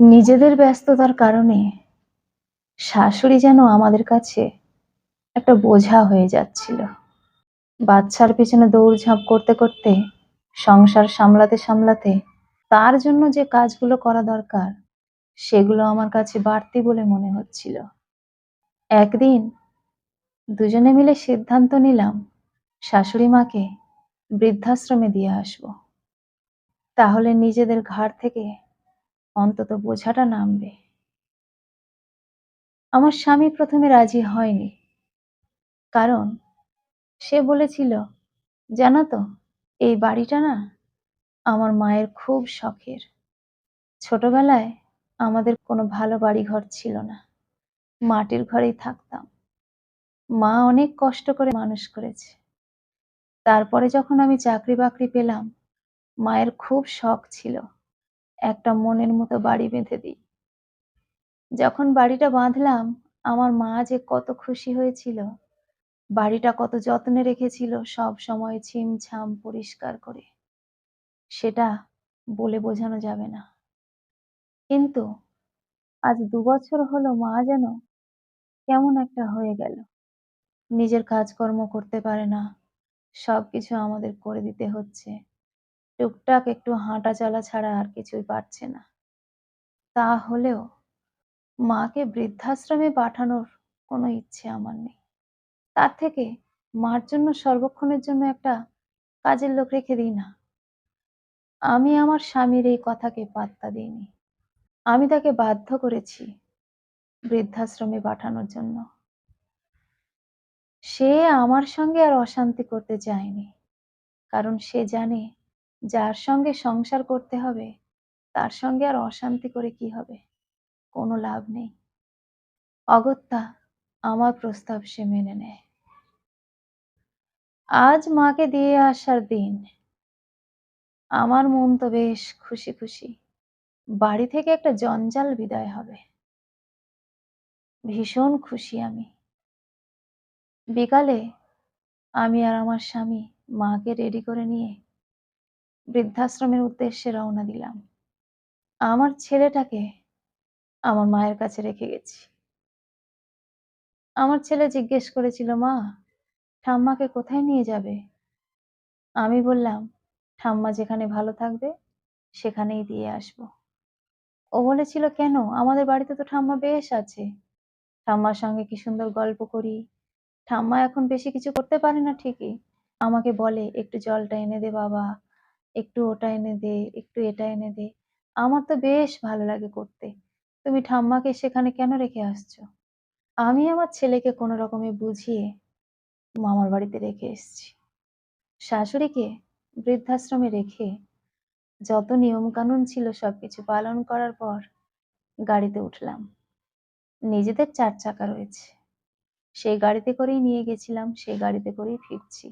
নিজেদের ব্যস্ততার কারণে শাশুড়ি যেন আমাদের কাছে একটা বোঝা হয়ে যাচ্ছিল। বাচ্চার পিছনে দৌড়ঝাঁপ করতে করতে, সংসার সামলাতে সামলাতে তার জন্য যে কাজগুলো করা দরকার, সেগুলো আমার কাছে বাড়তি বলে মনে হচ্ছিল। একদিন দুজনে মিলে সিদ্ধান্ত নিলাম, শাশুড়ি মাকে বৃদ্ধাশ্রমে দিয়ে আসব। তাহলে নিজেদের ঘাড় থেকে অন্তত বোঝাটা নামবে। আমার স্বামী প্রথমে রাজি হয়নি। কারণ সে বলেছিল, জানো তো, এই বাড়িটা না আমার মায়ের খুব শখের। ছোটবেলায় আমাদের কোনো ভালো বাড়ি ঘর ছিল না। মাটির ঘরেই থাকতাম। মা অনেক কষ্ট করে মানুষ করেছে। তারপরে যখন আমি চাকরি বাকরি পেলাম, মায়ের খুব শখ ছিল। একটা মনের মতো বাড়ি বেঁধে দিই। যখন বাড়িটা বাঁধলাম, আমার মা যে কত খুশি হয়েছিল, বাড়িটা কত যত্নে রেখেছিল, সব সময় ছিমছাম পরিষ্কার করে। সেটা বলে বোঝানো যাবে না। কিন্তু আজ দু বছর হলো মা যেন কেমন একটা হয়ে গেল। নিজের কাজকর্ম করতে পারে না, সবকিছু আমাদের করে দিতে হচ্ছে। টুকটাক একটু হাঁটা চলা ছাড়া আর কিছুই পারছে না। তা হলেও মাকে বৃদ্ধাশ্রমে পাঠানোর কোনো ইচ্ছে আমার নেই। তার থেকে মার জন্য সর্বক্ষণের জন্য একটা কাজের লোক রেখে দিই না। আমি আমার স্বামীর এই কথাকে পাত্তা দিইনি। আমি তাকে বাধ্য করেছি বৃদ্ধাশ্রমে পাঠানোর জন্য। সে আমার সঙ্গে আর অশান্তি করতে চায়নি, কারণ সে জানে যার সঙ্গে সংসার করতে হবে, তার সঙ্গে আর অশান্তি করে কি হবে? কোনো লাভ নেই। অগত্যা, আমার প্রস্তাব সে মেনে নেয়। আজ মাকে দিয়ে আসার দিন। আমার মন তো বেশ খুশি খুশি। বাড়ি থেকে একটা জঞ্জাল বিদায় হবে। ভীষণ খুশি আমি। বিকালে আমি আর আমার স্বামী মাকে রেডি করে নিয়ে বৃদ্ধাশ্রমের উদ্দেশ্যে রওনা দিলাম। আমার ছেলেটাকে আমার মায়ের কাছে রেখে গেছি। আমার ছেলে জিজ্ঞেস করেছিল, মা, ঠাম্মাকে কোথায় নিয়ে যাবে? আমি বললাম, ঠাম্মা যেখানে ভালো থাকবে, সেখানেই দিয়ে আসব। ও বলেছিল, কেন? আমাদের বাড়িতে তো ঠাম্মা বেশ আছে। ঠাম্মার সঙ্গে কি সুন্দর গল্প করি? ঠাম্মা এখন বেশি কিছু করতে পারে না ঠিকই। আমাকে বলে, একটু জলটা এনে দে বাবা। একটু ওটা এনে দে, একটু এটা এনে দে। আমার তো বেশ ভালো লাগে করতে। তুমি ঠাম্মাকে সেখানে কেন রেখে আসছো? আমি আমার ছেলেকে কোনো রকমে বুঝিয়ে মামার বাড়িতে রেখে এসেছি। শাশুড়িকে বৃদ্ধাশ্রমে রেখে যত নিয়মকানুন ছিল সব কিছু পালন করার পর গাড়িতে উঠলাম। নিজেদের চার চাকা রয়েছে। সেই গাড়িতে করেই নিয়ে গেছিলাম, সেই গাড়িতে করেই ফিরছি।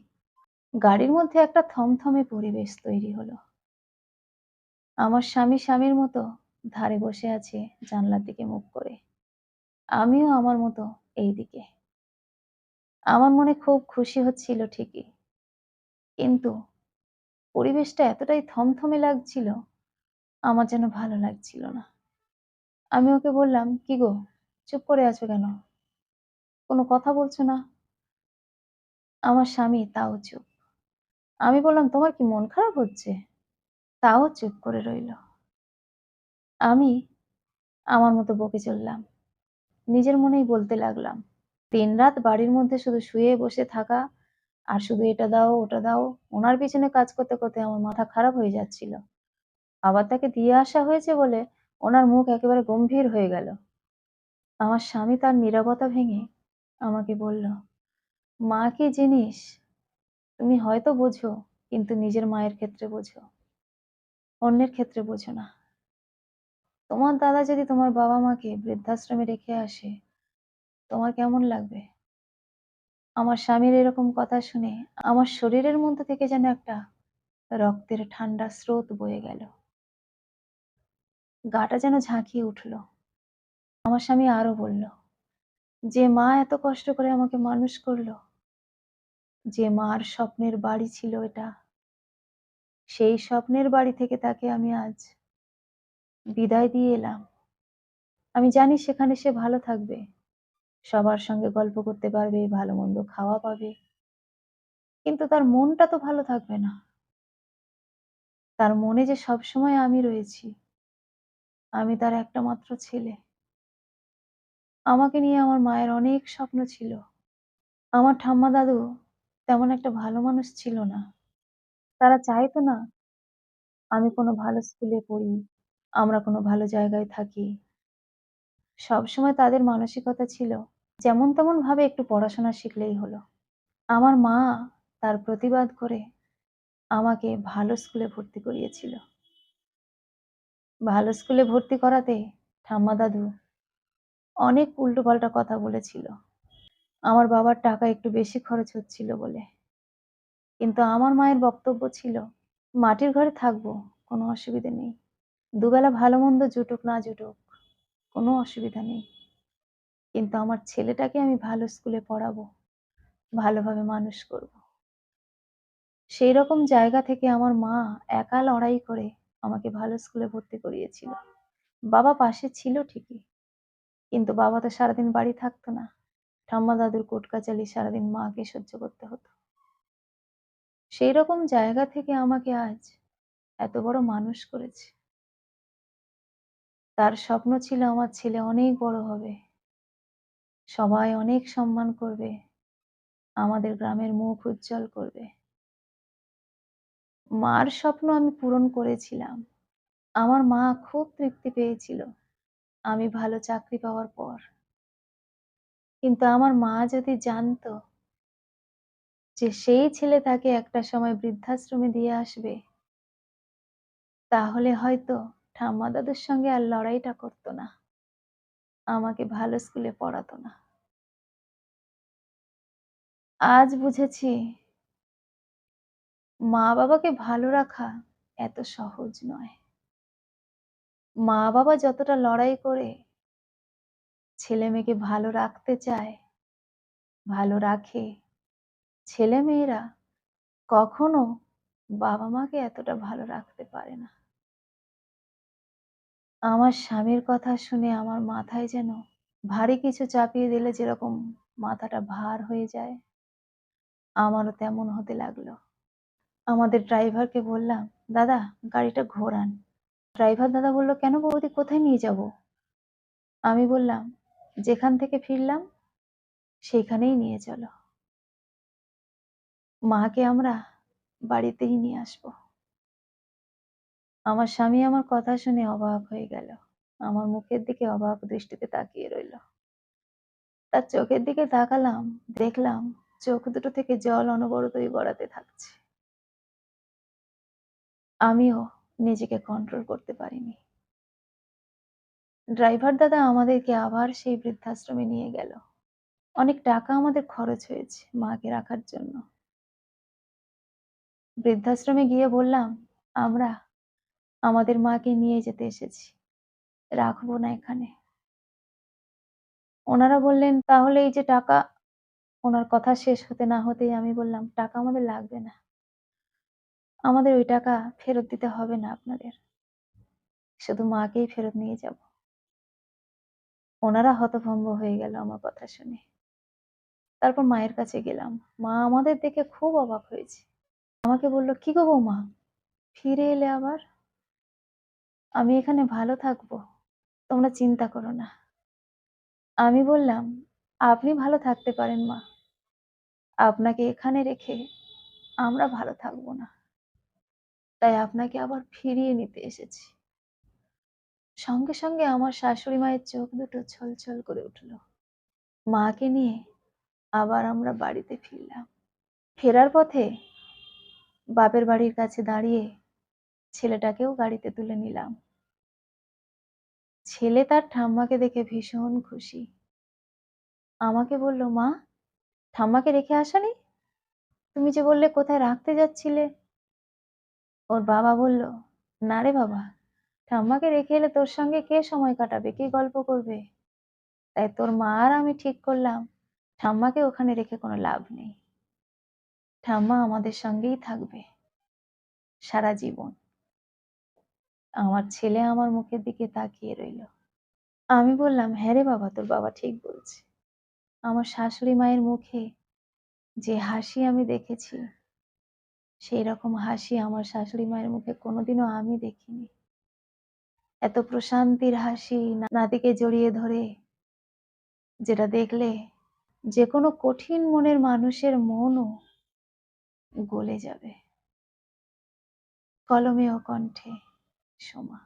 গাড়ির মধ্যে একটা থমথমে পরিবেশ তৈরি হলো। আমার স্বামী স্বামীর মতো ধারে বসে আছে জানলার দিকে মুখ করে। আমিও আমার মতো এই দিকে আমার মনে খুব খুশি হচ্ছিল ঠিকই। কিন্তু পরিবেশটা এতটাই থমথমে লাগছিল, আমার যেন ভালো লাগছিল না। আমি ওকে বললাম, কি গো, চুপ করে আছো কেন? কোনো কথা বলছো না? আমার স্বামী তাও চুপ। আমি বললাম, তোমার কি মন খারাপ হচ্ছে? তাও চুপ করে রইল। আমি আমার মতো বকে চললাম। নিজের মনেই বলতে লাগলাম, দিন রাত বাড়ির মধ্যে শুধু শুয়ে বসে থাকা আর শুধু এটা দাও, ওটা দাও, ওনার পিছনে কাজ করতে করতে আমার মাথা খারাপ হয়ে যাচ্ছিল। আবার তাকে দিয়ে আসা হয়েছে বলে ওনার মুখ একেবারে গম্ভীর হয়ে গেল। আমার স্বামী তার নীরবতা ভেঙে আমাকে বলল, মা কি জিনিস? তুমি হয়তো বোঝো, কিন্তু নিজের মায়ের ক্ষেত্রে বোঝো। অন্যের ক্ষেত্রে বোঝো না। তোমার দাদা যদি তোমার বাবা মাকে বৃদ্ধাশ্রমে রেখে আসে, তোমার কেমন লাগবে? আমার স্বামীর এরকম কথা শুনে আমার শরীরের মধ্যে থেকে যেন একটা রক্তের ঠান্ডা স্রোত বয়ে গেল। গাটা যেন ঝাঁকিয়ে উঠল। আমার স্বামী আরও বলল, যে মা এত কষ্ট করে আমাকে মানুষ করল যে মার স্বপ্নের বাড়ি ছিল এটা। সেই স্বপ্নের বাড়ি থেকে তাকে আমি আজ বিদায় দিয়ে এলাম। আমি জানি সেখানে সে ভালো থাকবে। সবার সঙ্গে গল্প করতে পারবে, ভালো মন্দ খাওয়া পাবে। কিন্তু তার মনটা তো ভালো থাকবে না। তার মনে যে সবসময় আমি রয়েছি, আমি তার একটা মাত্র ছেলে। আমাকে নিয়ে আমার মায়ের অনেক স্বপ্ন ছিল। আমার ঠাম্মা দাদু তেমন একটা ভালো মানুষ ছিল না। তারা চাইতো না, আমি কোনো ভালো স্কুলে পড়ি, আমরা কোনো ভালো জায়গায় থাকি। সবসময় তাদের মানসিকতা ছিল, যেমন তেমন ভাবে একটু পড়াশোনা শিখলেই হলো। আমার মা তার প্রতিবাদ করে আমাকে ভালো স্কুলে ভর্তি করিয়েছিল। ভালো স্কুলে ভর্তি করাতে ঠাম্মা দাদু অনেক উল্টোপাল্টা কথা বলেছিল। আমার বাবার টাকা একটু বেশি খরচ হচ্ছিল বলে। কিন্তু আমার মায়ের বক্তব্য ছিল, মাটির ঘরে থাকব, কোনো অসুবিধে নেই। দুবেলা ভালো মন্দ জুটুক না জুটুক, কোনো অসুবিধা নেই। কিন্তু আমার ছেলেটাকে আমি ভালো স্কুলে পড়াবো, ভালোভাবে মানুষ করব। সেই রকম জায়গা থেকে আমার মা একা লড়াই করে আমাকে ভালো স্কুলে ভর্তি করিয়েছিল। বাবা পাশে ছিল ঠিকই, কিন্তু বাবা তো সারাদিন বাড়ি থাকতো না। ঠাম্মা দাদুর কোট কাচালি সারাদিন মাকে সহ্য করতে হতো। সেই রকম জায়গা থেকে আমাকে আজ এত বড় মানুষ করেছে। তার স্বপ্ন ছিল আমার ছেলে অনেক বড় হবে। সবাই অনেক সম্মান করবে। আমাদের গ্রামের মুখ উজ্জ্বল করবে। মার স্বপ্ন আমি পূরণ করেছিলাম। আমার মা খুব তৃপ্তি পেয়েছিল। আমি ভালো চাকরি পাওয়ার পর। কিন্তু আমার মা যদি জানতো যে সেই ছেলে তাকে একটা সময় বৃদ্ধাশ্রমে দিয়ে আসবে, তাহলে হয়তো ঠাম্মা দাদুর সঙ্গে আর লড়াইটা করতো না, আমাকে ভালো স্কুলে পড়াতো না। আজ বুঝেছি মা বাবাকে ভালো রাখা এত সহজ নয়। মা বাবা যতটা লড়াই করে ছেলে মেয়েকে ভালো রাখতে চায়, ভালো রাখে। ছেলে মেয়েরা কখনো বাবা মাকে এতটা ভালো রাখতে পারে না। আমার স্বামীর কথা শুনে আমার মাথায় যেন ভারী কিছু চাপিয়ে দিলে যেরকম মাথাটা ভার হয়ে যায়, আমারও তেমন হতে লাগল। আমাদের ড্রাইভারকে বললাম, দাদা, গাড়িটা ঘোরান। ড্রাইভার দাদা বলল, কেন বৌদি, কোথায় নিয়ে যাব? আমি বললাম যেখান থেকে ফিরলাম সেইখানেই নিয়ে চলো। মাকে আমরা বাড়িতেই নিয়ে আসব। আমার স্বামী আমার কথা শুনে অবাক হয়ে গেল। আমার মুখের দিকে অবাক দৃষ্টিতে তাকিয়ে রইল। তার চোখের দিকে তাকালাম, দেখলাম চোখ দুটো থেকে জল অনবরতই গড়াতে থাকছে। আমিও নিজেকে কন্ট্রোল করতে পারিনি। ড্রাইভার দাদা আমাদেরকে আবার সেই বৃদ্ধাশ্রমে নিয়ে গেল। অনেক টাকা আমাদের খরচ হয়েছে মাকে রাখার জন্য। বৃদ্ধাশ্রমে গিয়ে বললাম, আমরা, আমাদের মাকে নিয়ে যেতে এসেছি। রাখব না এখানে। ওনারা বললেন, তাহলে এই যে টাকা, ওনার কথা শেষ হতে না হতেই আমি বললাম, টাকা আমাদের লাগবে না। আমাদের ওই টাকা ফেরত দিতে হবে না আপনাদের। শুধু মাকেই ফেরত নিয়ে যাব। ওনারা হতভম্ব হয়ে গেল আমার কথা শুনে। তারপর মায়ের কাছে গেলাম। মা আমাদের দেখে খুব অবাক হয়েছে। আমাকে বলল, কি গো মা ফিরে এলে আবার? আমি এখানে ভালো থাকব, তোমরা চিন্তা করো না। আমি বললাম, আপনি ভালো থাকতে পারেন মা। আপনাকে এখানে রেখে আমরা ভালো থাকব না। তাই আপনাকে আবার ফিরিয়ে নিতে এসেছি। সঙ্গে সঙ্গে আমার শাশুড়ি মায়ের চোখ দুটো ছলছল করে উঠল। মাকে নিয়ে আবার আমরা বাড়িতে ফিরলাম। ফেরার পথে বাপের বাড়ির কাছে দাঁড়িয়ে ছেলেটাকেও গাড়িতে তুলে নিলাম। ছেলে তার ঠাম্মাকে দেখে ভীষণ খুশি। আমাকে বলল, মা, ঠাম্মাকে রেখে আসনি? তুমি যে বললে কোথায় রাখতে যাচ্ছিলে? ওর বাবা বলল, না রে বাবা ঠাম্মাকে রেখে এলে তোর সঙ্গে কে সময় কাটাবে? কে গল্প করবে? তাই তোর মা আর আমি ঠিক করলাম। ঠাম্মাকে ওখানে রেখে কোনো লাভ নেই। ঠাম্মা আমাদের সঙ্গেই থাকবে। সারা জীবন। আমার ছেলে আমার মুখের দিকে তাকিয়ে রইল। আমি বললাম, "হ্যাঁ রে বাবা, তোর বাবা ঠিক বলছে।" আমার শাশুড়ি মায়ের মুখে যে হাসি আমি দেখেছি, সেই রকম হাসি আমার শাশুড়ি মায়ের মুখে কোনোদিনও আমি দেখিনি। এত প্রশান্তির হাসি নাতিকে জড়িয়ে ধরে, যেটা দেখলে যে কোনো কঠিন মনের মানুষের মনও গলে যাবে। কলমে ও কণ্ঠে সোমা।